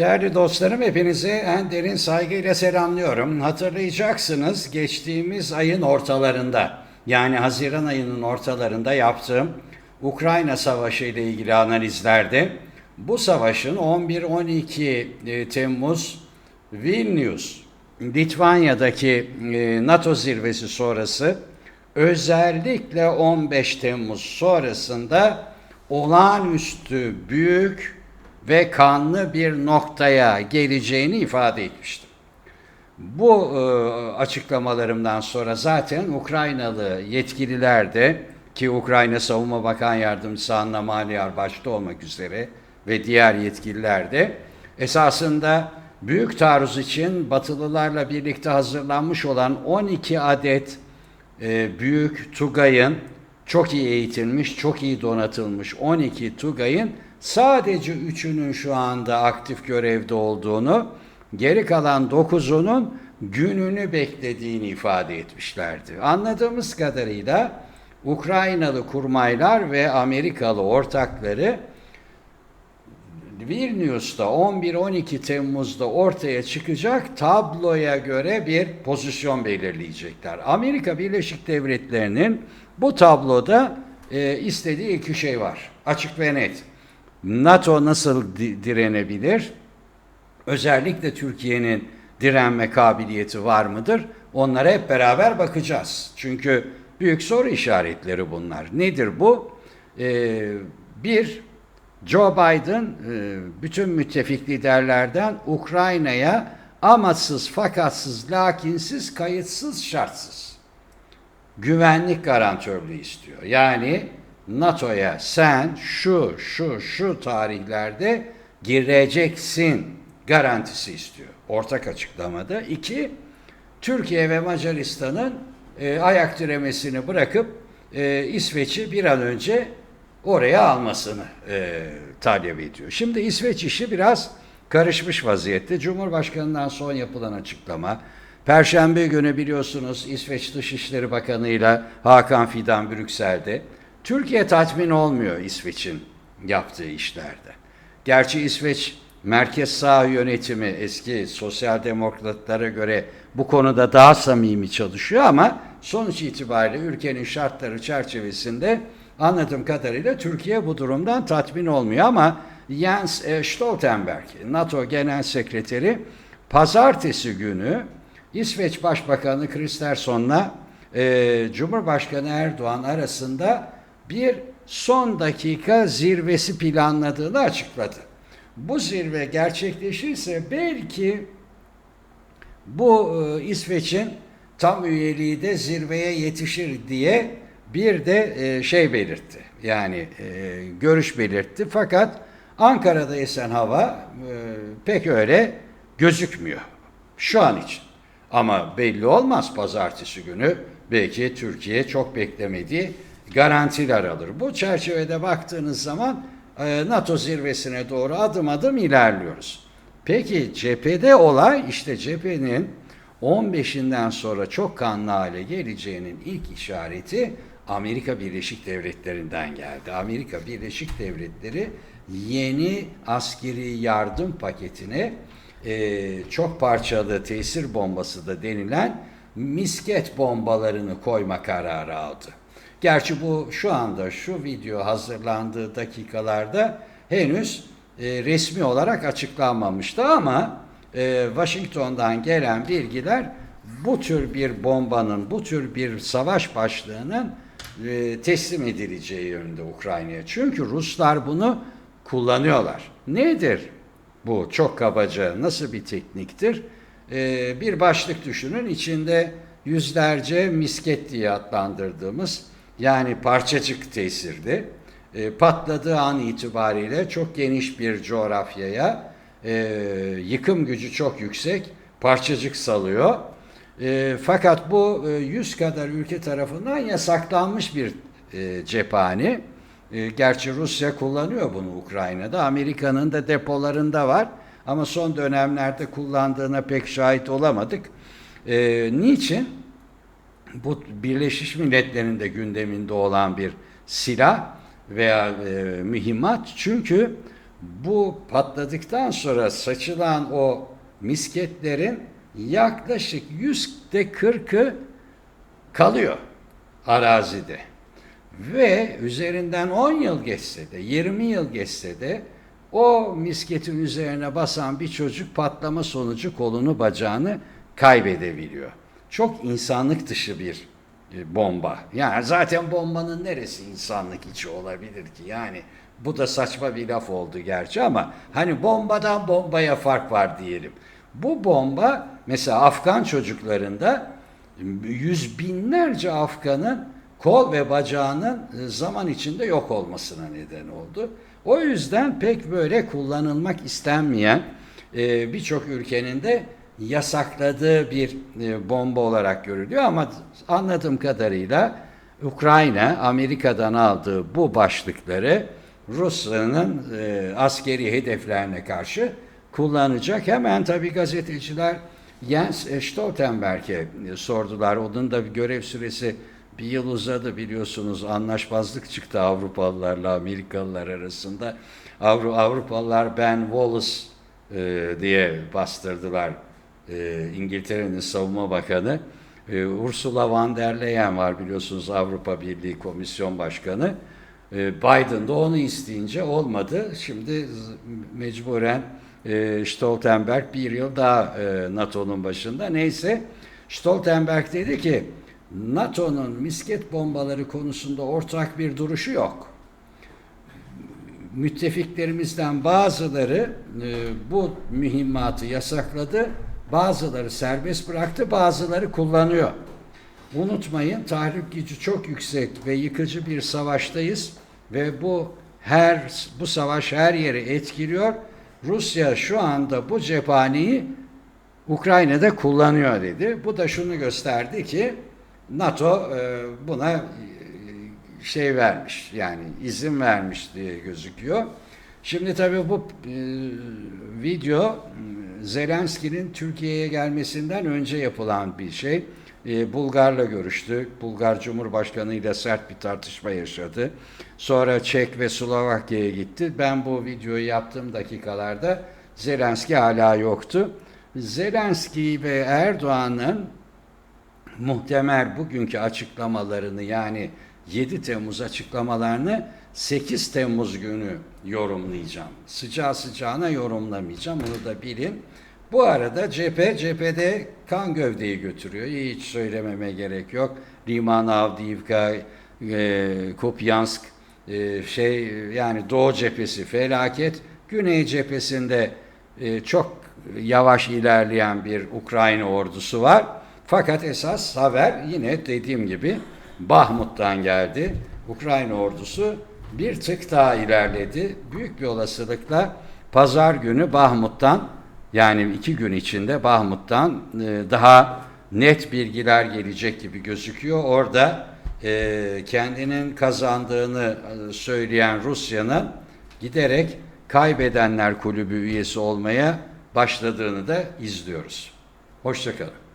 Değerli dostlarım hepinizi en derin saygıyla selamlıyorum. Hatırlayacaksınız geçtiğimiz ayın ortalarında yani Haziran ayının ortalarında yaptığım Ukrayna Savaşı ile ilgili analizlerde bu savaşın 11-12 e, Temmuz Vilnius Litvanya'daki e, NATO zirvesi sonrası özellikle 15 Temmuz sonrasında olağanüstü büyük ve kanlı bir noktaya geleceğini ifade etmiştim. Bu e, açıklamalarımdan sonra zaten Ukraynalı yetkililer de ki Ukrayna Savunma Bakan Yardımcısı Anna Maliyar başta olmak üzere ve diğer yetkililer de esasında büyük taarruz için Batılılarla birlikte hazırlanmış olan 12 adet e, büyük Tugay'ın çok iyi eğitilmiş, çok iyi donatılmış 12 Tugay'ın sadece 3'ünün şu anda aktif görevde olduğunu, geri kalan 9'unun gününü beklediğini ifade etmişlerdi. Anladığımız kadarıyla Ukraynalı kurmaylar ve Amerikalı ortakları Vilnius'ta 11-12 Temmuz'da ortaya çıkacak tabloya göre bir pozisyon belirleyecekler. Amerika Birleşik Devletleri'nin bu tabloda e, istediği iki şey var. Açık ve net. NATO nasıl di- direnebilir? Özellikle Türkiye'nin direnme kabiliyeti var mıdır? Onlara hep beraber bakacağız. Çünkü büyük soru işaretleri bunlar. Nedir bu? Ee, bir, Joe Biden e, bütün müttefik liderlerden Ukrayna'ya amaçsız, fakatsız, lakinsiz, kayıtsız, şartsız güvenlik garantörlüğü istiyor. Yani NATO'ya sen şu şu şu tarihlerde gireceksin garantisi istiyor. Ortak açıklamada. İki, Türkiye ve Macaristan'ın e, ayak diremesini bırakıp e, İsveç'i bir an önce oraya almasını e, talep ediyor. Şimdi İsveç işi biraz karışmış vaziyette. Cumhurbaşkanından son yapılan açıklama, Perşembe günü biliyorsunuz İsveç Dışişleri Bakanı ile Hakan Fidan Brüksel'de. Türkiye tatmin olmuyor İsveç'in yaptığı işlerde. Gerçi İsveç merkez sağ yönetimi eski sosyal demokratlara göre bu konuda daha samimi çalışıyor ama sonuç itibariyle ülkenin şartları çerçevesinde anladığım kadarıyla Türkiye bu durumdan tatmin olmuyor ama Jens e, Stoltenberg, NATO Genel Sekreteri pazartesi günü İsveç Başbakanı Kristersson'la e, Cumhurbaşkanı Erdoğan arasında bir son dakika zirvesi planladığını açıkladı. Bu zirve gerçekleşirse belki bu e, İsveç'in tam üyeliği de zirveye yetişir diye bir de e, şey belirtti. Yani e, görüş belirtti. Fakat Ankara'da esen hava e, pek öyle gözükmüyor şu an için. Ama belli olmaz pazartesi günü belki Türkiye çok beklemediği garantiler alır. Bu çerçevede baktığınız zaman e, NATO zirvesine doğru adım adım ilerliyoruz. Peki cephede olay işte cephenin 15'inden sonra çok kanlı hale geleceğinin ilk işareti Amerika Birleşik Devletleri'nden geldi. Amerika Birleşik Devletleri yeni askeri yardım paketine e, çok parçalı tesir bombası da denilen misket bombalarını koyma kararı aldı. Gerçi bu şu anda şu video hazırlandığı dakikalarda henüz e, resmi olarak açıklanmamıştı ama e, Washington'dan gelen bilgiler bu tür bir bombanın, bu tür bir savaş başlığının e, teslim edileceği yönünde Ukrayna'ya. Çünkü Ruslar bunu kullanıyorlar. Nedir bu çok kabaca nasıl bir tekniktir? E, bir başlık düşünün içinde yüzlerce misket diye adlandırdığımız yani parçacık tesirli e, patladığı an itibariyle çok geniş bir coğrafyaya e, yıkım gücü çok yüksek parçacık salıyor. E, fakat bu e, 100 kadar ülke tarafından yasaklanmış bir e, cephane. E, gerçi Rusya kullanıyor bunu Ukrayna'da. Amerika'nın da depolarında var. Ama son dönemlerde kullandığına pek şahit olamadık. E, niçin? Bu Birleşmiş Milletler'in de gündeminde olan bir silah veya e, mühimmat. Çünkü bu patladıktan sonra saçılan o misketlerin yaklaşık yüzde kırkı kalıyor arazide. Ve üzerinden 10 yıl geçse de, 20 yıl geçse de o misketin üzerine basan bir çocuk patlama sonucu kolunu bacağını kaybedebiliyor. Çok insanlık dışı bir e, bomba. Yani zaten bombanın neresi insanlık içi olabilir ki? Yani bu da saçma bir laf oldu gerçi ama hani bombadan bombaya fark var diyelim. Bu bomba mesela Afgan çocuklarında yüz binlerce Afgan'ın kol ve bacağının e, zaman içinde yok olmasına neden oldu. O yüzden pek böyle kullanılmak istenmeyen e, birçok ülkenin de yasakladığı bir e, bomba olarak görülüyor ama anladığım kadarıyla Ukrayna Amerika'dan aldığı bu başlıkları Rusya'nın e, askeri hedeflerine karşı kullanacak. Hemen tabii gazeteciler Jens Stoltenberg'e e, sordular. Onun da bir görev süresi bir yıl uzadı biliyorsunuz anlaşmazlık çıktı Avrupalılarla Amerikalılar arasında. Avru Avrupalılar Ben Wallace e, diye bastırdılar e, İngiltere'nin savunma bakanı. E, Ursula von der Leyen var biliyorsunuz Avrupa Birliği Komisyon Başkanı. E, Biden de onu isteyince olmadı. Şimdi mecburen Stoltenberg bir yıl daha NATO'nun başında. Neyse Stoltenberg dedi ki NATO'nun misket bombaları konusunda ortak bir duruşu yok müttefiklerimizden bazıları bu mühimmatı yasakladı, bazıları serbest bıraktı, bazıları kullanıyor. Unutmayın tahrip gücü çok yüksek ve yıkıcı bir savaştayız ve bu her bu savaş her yeri etkiliyor. Rusya şu anda bu cephaneyi Ukrayna'da kullanıyor dedi. Bu da şunu gösterdi ki NATO e, buna e, şey vermiş yani izin vermiş diye gözüküyor. Şimdi tabii bu e, video Zelenski'nin Türkiye'ye gelmesinden önce yapılan bir şey. E, Bulgar'la görüştü. Bulgar Cumhurbaşkanı ile sert bir tartışma yaşadı. Sonra Çek ve Slovakya'ya gitti. Ben bu videoyu yaptığım dakikalarda Zelenski hala yoktu. Zelenski ve Erdoğan'ın muhtemel bugünkü açıklamalarını yani 7 Temmuz açıklamalarını 8 Temmuz günü yorumlayacağım. Sıcağı sıcağına yorumlamayacağım. Bunu da bilin. Bu arada cephe, cephede kan gövdeyi götürüyor. Hiç söylememe gerek yok. Liman Avdiivka, e, Kupyansk, e, şey yani Doğu cephesi felaket. Güney cephesinde e, çok yavaş ilerleyen bir Ukrayna ordusu var. Fakat esas haber yine dediğim gibi Bahmut'tan geldi. Ukrayna ordusu bir tık daha ilerledi. Büyük bir olasılıkla pazar günü Bahmut'tan yani iki gün içinde Bahmut'tan e, daha net bilgiler gelecek gibi gözüküyor. Orada e, kendinin kazandığını e, söyleyen Rusya'nın giderek kaybedenler kulübü üyesi olmaya başladığını da izliyoruz. Hoşçakalın.